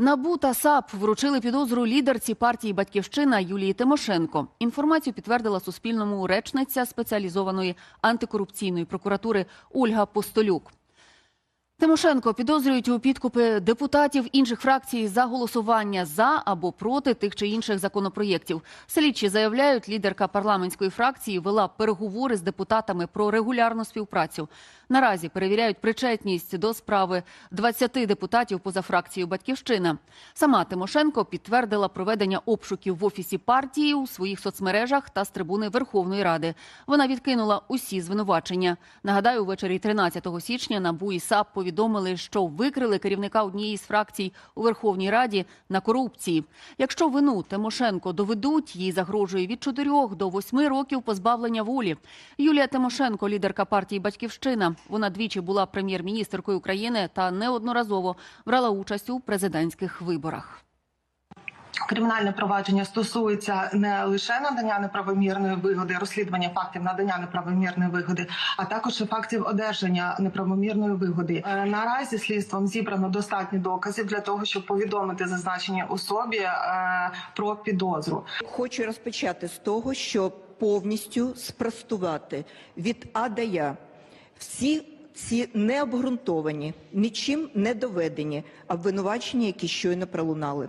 НАБУ та САП вручили підозру лідерці партії Батьківщина Юлії Тимошенко. Інформацію підтвердила Суспільному речниця спеціалізованої антикорупційної прокуратури Ольга Постолюк. Тимошенко підозрюють у підкупи депутатів інших фракцій за голосування за або проти тих чи інших законопроєктів. Слідчі заявляють, лідерка парламентської фракції вела переговори з депутатами про регулярну співпрацю. Наразі перевіряють причетність до справи 20 депутатів поза фракцією Батьківщина. Сама Тимошенко підтвердила проведення обшуків в офісі партії у своїх соцмережах та з трибуни Верховної Ради. Вона відкинула усі звинувачення. Нагадаю, увечері 13 січня НАБУ і САП повідомили, що викрили керівника однієї з фракцій у Верховній Раді на корупції. Якщо вину Тимошенко доведуть, їй загрожує від 4 до 8 років позбавлення волі. Юлія Тимошенко, лідерка партії Батьківщина. Вона двічі була прем'єр-міністркою України та неодноразово брала участь у президентських виборах. Кримінальне провадження стосується не лише надання неправомірної вигоди, розслідування фактів надання неправомірної вигоди, а також фактів одержання неправомірної вигоди. Е, Наразі слідством зібрано достатньо доказів для того, щоб повідомити зазначеній особі е, про підозру. Хочу розпочати з того, що повністю спростувати від А до Я всі ці необґрунтовані, нічим не доведені обвинувачення, які щойно пролунали.